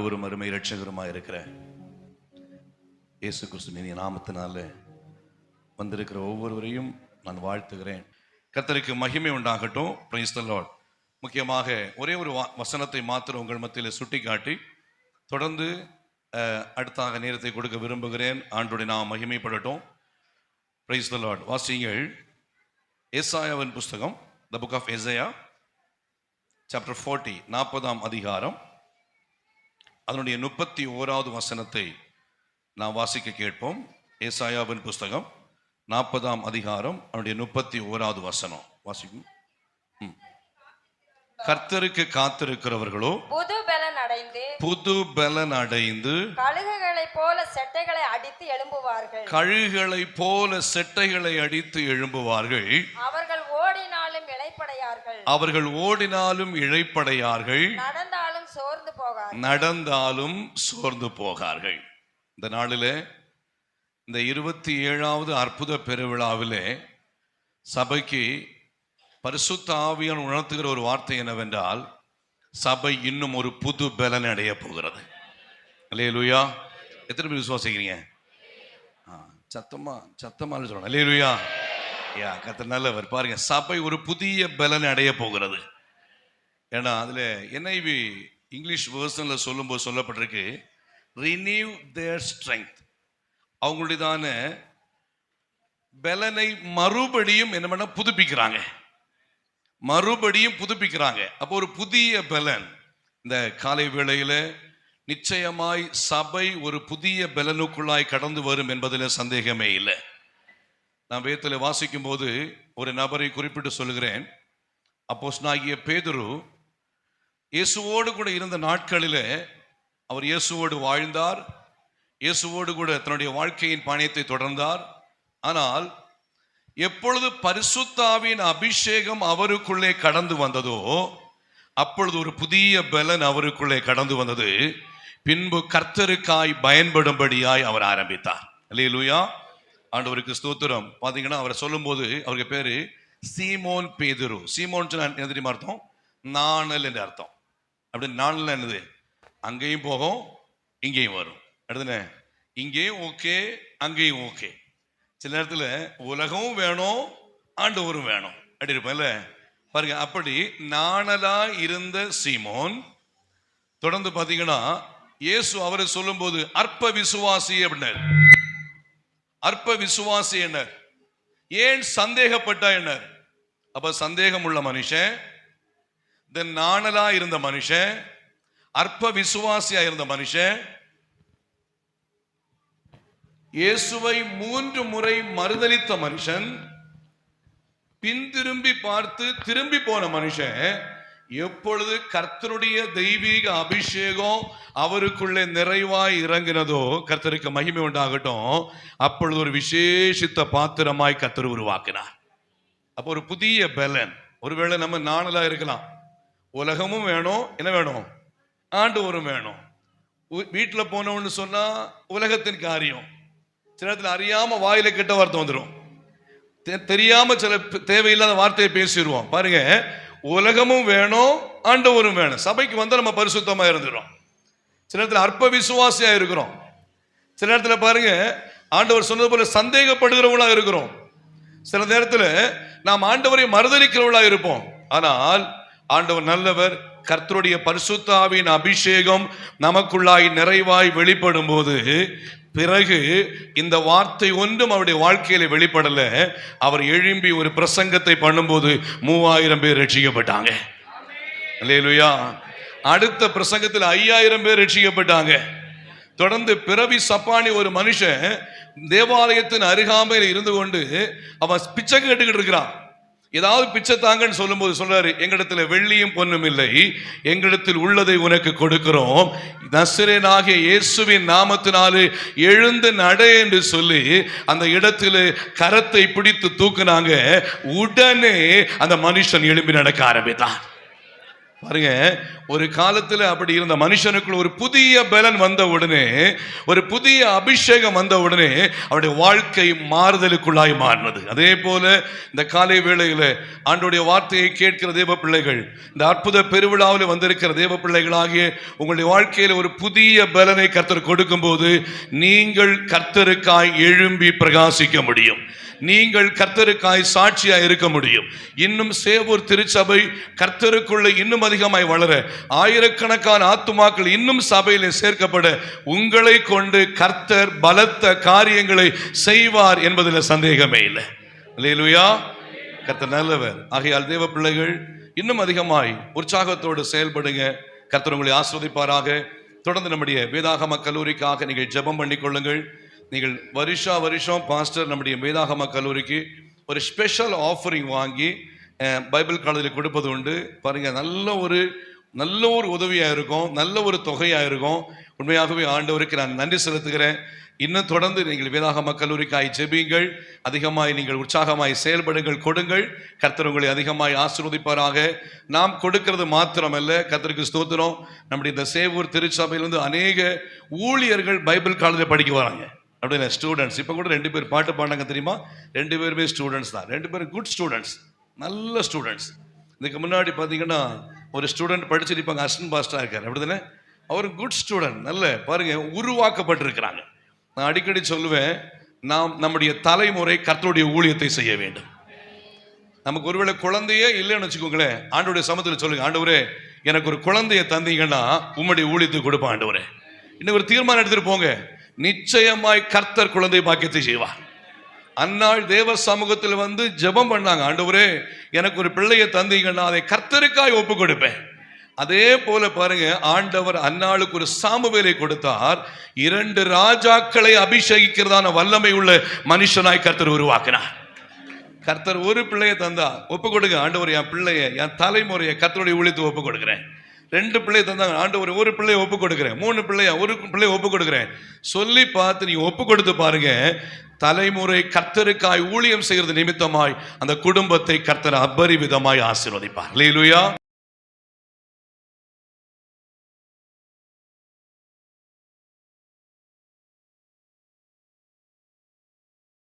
ஆண்டவரும் அருமை இரட்சகருமா இருக்கிற இயேசு கிறிஸ்துவின் நாமத்தினால வந்திருக்கிற ஒவ்வொருவரையும் நான் வாழ்த்துகிறேன். கத்தருக்கு மகிமை உண்டாகட்டும். பிரைஸ் த லார்ட் முக்கியமாக ஒரே ஒரு வசனத்தை மாத்திரம் உங்கள் மத்தியில் சுட்டிக்காட்டி தொடர்ந்து அடுத்தாக நேரத்தை கொடுக்க விரும்புகிறேன். ஆண்டோடு நாம் மகிமைப்படட்டும். பிரைஸ் த லார்ட் வாசிங்கள் ஏசாயாவின் புஸ்தகம் the book of Isaiah chapter 40 நாற்பதாம் அதிகாரம். அதனுடைய முப்பத்தி ஓராவது வசனத்தை நாம் வாசிக்க கேட்போம். ஏசாயாவின் புஸ்தகம் நாற்பதாம் அதிகாரம் அதனுடைய முப்பத்தி ஓராவது வசனம். வாசிக்கும். கர்த்தருக்கு காத்திருக்கிறவர்களோ புது பலன் அடைந்து புது பலன் அடைந்து கழுகுகளைப் போல செட்டைகளை அடித்து எழும்புவார்கள். கழுகளைப் போல செட்டைகளை அடித்து எழும்புவார்கள். அவர்கள் ஓடினாலும் இளைப்படையார்கள். அவர்கள் ஓடினாலும் இழைப்படையார்கள் போகார் நடந்தாலும் சோர்ந்து போகார்கள். இந்த நாளில் இந்த இருபத்தி ஏழாவது அற்புத பெருவிழாவிலே சபைக்கு பரிசுத்த ஆவியான் உணர்த்துகிற ஒரு வார்த்தை என்னவென்றால் சபை இன்னும் ஒரு புது பலன் அடைய போகிறது. அல்லேலூயா. எத்தனை பேர் விசுவாசிக்கிறீங்க? ஆ, சத்தமா சத்தமா சொல்லணும். அல்லேலூயா. யா கத்த நல்லவர். பாருங்க சபை ஒரு புதிய பலன் அடைய போகிறது. ஏன்னா அதில் என்ஐவி இங்கிலீஷ் வேர்ஷனில் சொல்லும்போது சொல்லப்பட்டிருக்கு ரினியூ தேர் ஸ்ட்ரென்த் அவங்களுடையதான பலனை மறுபடியும் என்ன பண்ண புதுப்பிக்கிறாங்க. மறுபடியும் புதுப்பிக்கிறாங்க. அப்போ ஒரு புதிய பலன். இந்த காலை வேளையில் நிச்சயமாய் சபை ஒரு புதிய பலனுக்குள்ளாய் கடந்து வரும் என்பதில் சந்தேகமே இல்லை. நான் வேத்தில் வாசிக்கும் போது ஒரு நபரை குறிப்பிட்டு சொல்லுகிறேன். அப்போஸ்தலனாகிய பேதுரு இயேசுவோடு கூட இருந்த நாட்களிலே அவர் இயேசுவோடு வாழ்ந்தார். இயேசுவோடு கூட தன்னுடைய வாழ்க்கையின் பாணியத்தை தொடர்ந்தார். ஆனால் எப்பொழுது பரிசுத்தாவின் அபிஷேகம் அவருக்குள்ளே கடந்து வந்ததோ அப்பொழுது ஒரு புதிய பலன் அவருக்குள்ளே கடந்து வந்தது. பின்பு கர்த்தருக்காய் பயன்படும்படியாய் அவர் ஆரம்பித்தார். அல்லேலூயா. ஆண்டவருக்கு ஸ்தோத்திரம். பார்த்தீங்கன்னா அவரை சொல்லும்போது அவருக்கு பேரு சீமோன் பேதுரு. சீமோன் சொன்னா என்ன தெரியுமா அர்த்தம்? நாணல் என்று அர்த்தம். அப்படின்னு நாணல் என்னது? அங்கேயும் போகும் இங்கேயும் வரும். அடுத்தன இங்கேயும் ஓகே அங்கேயும் ஓகே. சில நேரத்தில் உலகமும் வேணும் ஆண்டவரும் வேணும். அப்படி இருப்பேன்ல பாருங்க அப்படி நாணலா இருந்த சீமோன் தொடர்ந்து பார்த்தீங்கன்னா இயேசு அவரை சொல்லும்போது அற்ப விசுவாசி அப்படின்னார். அற்ப விசுவாசி என்னார் ஏன் சந்தேகப்பட்டா என்னார் அப்ப சந்தேகம் உள்ள மனுஷன் இந்த நாணலா இருந்த மனுஷன் அற்ப விசுவாசியா இருந்த மனுஷன் இயேசுவை மூன்று முறை மறுதலித்த மனுஷன் பின் திரும்பி பார்த்து திரும்பி போன மனுஷன் எப்பொழுது கர்த்தருடைய தெய்வீக அபிஷேகம் அவருக்குள்ளே நிறைவாய் இறங்கினதோ கர்த்தருக்கு மகிமை உண்டாகட்டும். அப்பொழுது ஒரு விசேஷித்த பாத்திரமாய் கர்த்தர் உருவாக்கினார். அப்போ ஒரு புதிய பலன். ஒருவேளை நம்ம நாணலா இருக்கலாம். உலகமும் வேணும் என்ன வேணும்? ஆண்டவரும் வேணும். வீட்டில் போனோம்னு சொன்னால் உலகத்தின் காரியம். சில இடத்துல அறியாமல் வாயில கெட்ட வார்த்தை வந்துடும் தெ- சில தேவையில்லாத வார்த்தையை பேசிடுவோம் பாருங்க உலகமும் வேணும் ஆண்டவரும் வேணும். சபைக்கு வந்து நம்ம பரிசுத்தமாக இருந்துடும் சில இடத்துல அற்ப விசுவாசியாக இருக்கிறோம். சில நேரத்தில் பாருங்க ஆண்டவர் சொன்னது போல சந்தேகப்படுகிறவங்களாக இருக்கிறோம். சில நேரத்தில் நாம் ஆண்டவரை மறுதளிக்கிறவர்களாக இருப்போம். ஆனால் ஆண்டவர் நல்லவர் கர்த்தருடைய பரிசுத்தாவின் அபிஷேகம் நமக்குள்ளாய் நிறைவாய் வெளிப்படும் போது பிறகு இந்த வார்த்தை ஒன்றும் அவருடைய வாழ்க்கையில வெளிப்படல. அவர் எழும்பி ஒரு பிரசங்கத்தை பண்ணும்போது மூவாயிரம் பேர் ரட்சிக்கப்பட்டாங்க. அல்லேலூயா. அடுத்த பிரசங்கத்தில் ஐயாயிரம் பேர் ரட்சிக்கப்பட்டாங்க. தொடர்ந்து பிறவி சப்பானி ஒரு மனுஷன் தேவாலயத்தின் அருகாமையில் இருந்து கொண்டு அவன் பிச்சை கேட்டுக்கிட்டு இருக்கிறான். ஏதாவது பிச்சை தாங்கன்னு சொல்லும்போது சொல்றாரு எங்களிடத்துல வெள்ளியும் பொண்ணும் இல்லை. எங்களிடத்தில் உள்ளதை உனக்கு கொடுக்கிறோம். நசிரேனாகிய இயேசுவின் நாமத்தினாலே எழுந்து நட என்று சொல்லி அந்த இடத்துல கரத்தை பிடித்து தூக்குனாங்க. உடனே அந்த மனுஷன் எழும்பி நடக்க ஆரம்பித்தான். பாருங்க ஒரு காலத்துல அப்படி இருந்த மனுஷனுக்குள் ஒரு புதிய பலன் வந்த உடனே ஒரு புதிய அபிஷேகம் வந்த உடனே அவருடைய வாழ்க்கை மாறுதலுக்குள்ளாய் மாறினது. அதே போல இந்த காலை வேளையில் ஆண்டுடைய வார்த்தையை கேட்கிற தேவ பிள்ளைகள் இந்த அற்புத பெருவிழாவில் வந்திருக்கிற தேவ பிள்ளைகளாகிய உங்களுடைய வாழ்க்கையில ஒரு புதிய பலனை கர்த்தர் கொடுக்கும்போது நீங்கள் கர்த்தருக்காய் எழும்பி பிரகாசிக்க முடியும். நீங்கள் கர்த்தருக்காய் சாட்சியாக இருக்க முடியும். இன்னும் சேவூர் திருச்சபை கர்த்தருக்குள்ள இன்னும் அதிகமாய் வளர ஆயிரக்கணக்கான ஆத்துமாக்கள் இன்னும் சபையிலே சேர்க்கப்பட உங்களை கொண்டு கர்த்தர் பலத்த காரியங்களை செய்வார் என்பதில் சந்தேகமே இல்லை. கர்த்தர் நல்லவர். ஆகையால் தேவ பிள்ளைகள் இன்னும் அதிகமாய் உற்சாகத்தோடு செயல்படுங்க. கர்த்தர் உங்களை ஆஸ்வதிப்பாராக. தொடர்ந்து நம்முடைய வேதாகம கல்லூரிக்காக நீங்கள் ஜெபம் பண்ணிக்கொள்ளுங்கள் நீங்கள் வருஷா வருஷம் பாஸ்டர் நம்முடைய வேதாகம கல்லூரிக்கு ஒரு ஸ்பெஷல் ஆஃபரிங் வாங்கி பைபிள் காலேஜில் கொடுப்பது உண்டு. பாருங்கள் நல்ல ஒரு நல்ல ஒரு உதவியாக இருக்கும் நல்ல ஒரு தொகையாக இருக்கும். உண்மையாகவே ஆண்டவருக்கு நான் நன்றி செலுத்துகிறேன். இன்னும் தொடர்ந்து நீங்கள் வேதாகம கல்லூரிக்காய் ஜெபியுங்கள். அதிகமாய் நீங்கள் உற்சாகமாய் செயல்படுங்கள் கொடுங்கள். கர்த்தர் உங்களை அதிகமாய் ஆசிர்வதிப்பாராக. நாம் கொடுக்கிறது மாத்திரமல்ல கர்த்தருக்கு ஸ்தோத்திரம். நம்முடைய இந்த சேவூர் திருச்சபையிலிருந்து அநேக ஊழியர்கள் பைபிள் காலேஜில் படிக்க வராங்க. அப்படின்னா ஸ்டூடெண்ட்ஸ். இப்போ கூட ரெண்டு பேர் பாட்டு பாடினாங்க தெரியுமா? ரெண்டு பேருமே ஸ்டூடெண்ட்ஸ் தான். ரெண்டு பேரும் குட் ஸ்டூடெண்ட்ஸ். நல்ல ஸ்டூடெண்ட்ஸ் இதுக்கு முன்னாடி பார்த்தீங்கன்னா ஒரு ஸ்டூடெண்ட் படிச்சிருப்பாங்க இப்போ அசிஸ்டன்ட் பாஸ்டராக இருக்கார். அப்படிதானே? அவர் குட் ஸ்டூடெண்ட் நல்ல பாருங்க உருவாக்கப்பட்டிருக்கிறாங்க. நான் அடிக்கடி சொல்லுவேன் நாம் நம்முடைய தலைமுறை கர்த்தருடைய ஊழியத்தை செய்ய வேண்டும். நமக்கு ஒருவேளை குழந்தையே இல்லைன்னு வச்சுக்கோங்களேன் ஆண்டோடைய சமத்தில் சொல்லுங்க ஆண்டவரே எனக்கு ஒரு குழந்தைய தந்தீங்கன்னா உம்முடைய ஊழியத்தை கொடுப்பேன் ஆண்டவரே. இன்னும் ஒரு தீர்மானம் எடுத்துட்டு போங்க. நிச்சயமாய் கர்த்தர் குழந்தை பாக்கியத்தை செய்வார். அந்நாள் தேவ சமூகத்தில் வந்து ஜெபம் பண்ணாங்க. ஆண்டவரே எனக்கு ஒரு பிள்ளையை தந்தீங்கன்னா அதை கர்த்தருக்காய் ஒப்பு கொடுப்பேன் அதே போல பாருங்க ஆண்டவர் அந்நாளுக்கு ஒரு சாமுவேலை கொடுத்தார். இரண்டு ராஜாக்களை அபிஷேகிக்கிறதான வல்லமை உள்ள மனுஷனாய் கர்த்தர் உருவாக்கினார். கர்த்தர் ஒரு பிள்ளையை தந்தா ஒப்பு கொடுங்க ஆண்டவர் என் பிள்ளைய என் தலைமுறையை கர்த்தருடைய ஒழித்து ஒப்பு கொடுக்குறேன் ரெண்டு பிள்ளை தந்தாங்க. ஆண்டவர் ஒரு பிள்ளையை ஒப்பு கொடுக்குறேன். மூணு பிள்ளைய ஒரு பிள்ளையை ஒப்பு கொடுக்குறேன். சொல்லி பார்த்து நீ ஒப்பு கொடுத்து பாருங்க. தலைமுறை கர்த்தருக்காய் ஊழியம் செய்கிறது நிமித்தமாய் அந்த குடும்பத்தை கர்த்தர் அபரிவிதமாய் ஆசீர்வதிப்பார். லேலுயா